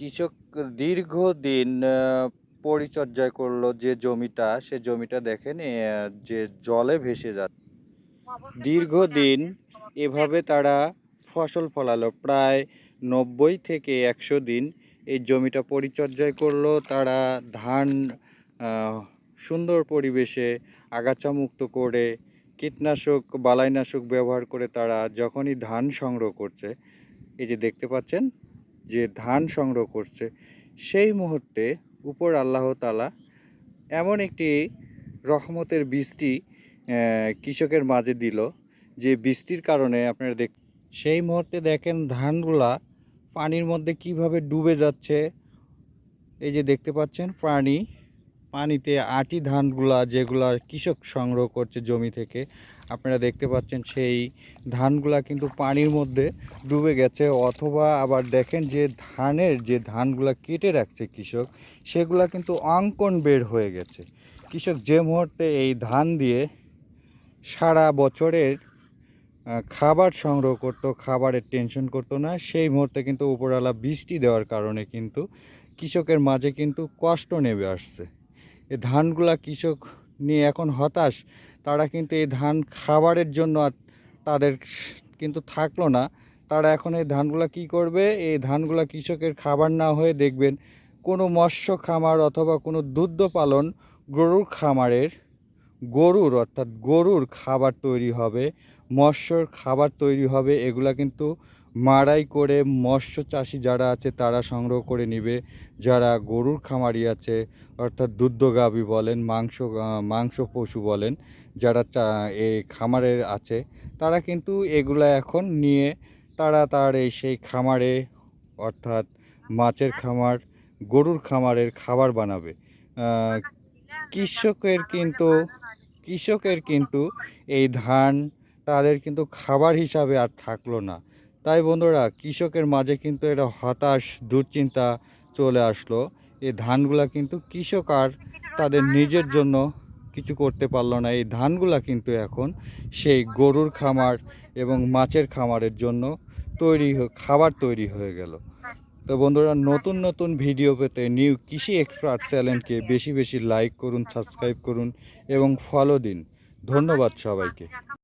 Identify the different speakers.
Speaker 1: কৃষক দীর্ঘদিন পরিচর্যা করল যে জমিটা, সে জমিটা দেখেন যে জলে ভেসে যাচ্ছে। দীর্ঘদিন এভাবে তারা ফসল ফলালো। প্রায় ৯০ থেকে ১০০ দিন এই জমিটা পরিচর্যায় করল। তারা ধান সুন্দর পরিবেশে আগাছামুক্ত করে, কীটনাশক, বালাইনাশক ব্যবহার করে তারা যখনই ধান সংগ্রহ করছে, এই যে দেখতে পাচ্ছেন যে ধান সংগ্রহ করছে, সেই মুহূর্তে উপর আল্লাহ তালা এমন একটি রহমতের বৃষ্টি কৃষকের মাঝে দিল, যে বৃষ্টির কারণে আপনারা দেখ সেই মুহূর্তে দেখেন ধানগুলা পানির মধ্যে কীভাবে ডুবে যাচ্ছে। এই যে দেখতে পাচ্ছেন পানি, পানিতে আটি ধানগুলা যেগুলা কৃষক সংগ্রহ করছে জমি থেকে, আপনারা দেখতে পাচ্ছেন সেই ধানগুলা কিন্তু পানির মধ্যে ডুবে গেছে অথবা আবার দেখেন যে ধানের যে ধানগুলা কেটে রাখছে কৃষক, সেগুলা কিন্তু অঙ্কন বের হয়ে গেছে। কৃষক যে মুহূর্তে এই ধান দিয়ে সারা বছরের খাবার সংগ্রহ করতো, খাবারের টেনশন করতো না, সেই মুহূর্তে কিন্তু উপরওয়ালা বৃষ্টি দেওয়ার কারণে কিন্তু কৃষকের মাঝে কিন্তু কষ্ট নেমে আসছে। এই ধানগুলা কৃষক নিয়ে এখন হতাশ। তারা কিন্তু এই ধান খাবারের জন্য তাদের কিন্তু থাকল না। তারা এখন এই ধানগুলা কি করবে? এই ধানগুলা কৃষকের খাবার না হয়ে দেখবেন কোনো মৎস্য খামার অথবা কোনো দুগ্ধ পালন গরুর খামারের গরুর অর্থাৎ গরুর খাবার তৈরি হবে, মৎস্যর খাবার তৈরি হবে। এগুলা কিন্তু মাড়াই করে মৎস্য চাষি যারা আছে তারা সংগ্রহ করে নিবে। যারা গরুর খামারি আছে অর্থাৎ দুগ্ধ গাভী বলেন, মাংস মাংস পশু বলেন, যারা এই খামারের আছে, তারা কিন্তু এগুলা এখন নিয়ে তারা তার এই সেই খামারে অর্থাৎ মাছের খামার, গরুর খামারের খাবার বানাবে। কৃষকের কিন্তু কৃষকের কিন্তু এই ধান তাদের কিন্তু খাবার হিসাবে আর থাকল না। তাই বন্ধুরা কৃষকের মাঝে কিন্তু একটা হতাশ, দুশ্চিন্তা চলে আসলো। এই ধানগুলা কিন্তু কৃষক আর তাদের নিজের জন্য কিছু করতে পারল না। এই ধানগুলা কিন্তু এখন সেই গরুর খামার এবং মাছের খামারের জন্য তৈরি খাবার তৈরি হয়ে গেল। তো বন্ধুরা নতুন, নতুন ভিডিও পেতে নিউ কৃষি এক্সপার্ট চ্যানেলকে বেশি, বেশি লাইক করুন, সাবস্ক্রাইব করুন এবং ফলো দিন। ধন্যবাদ সবাইকে।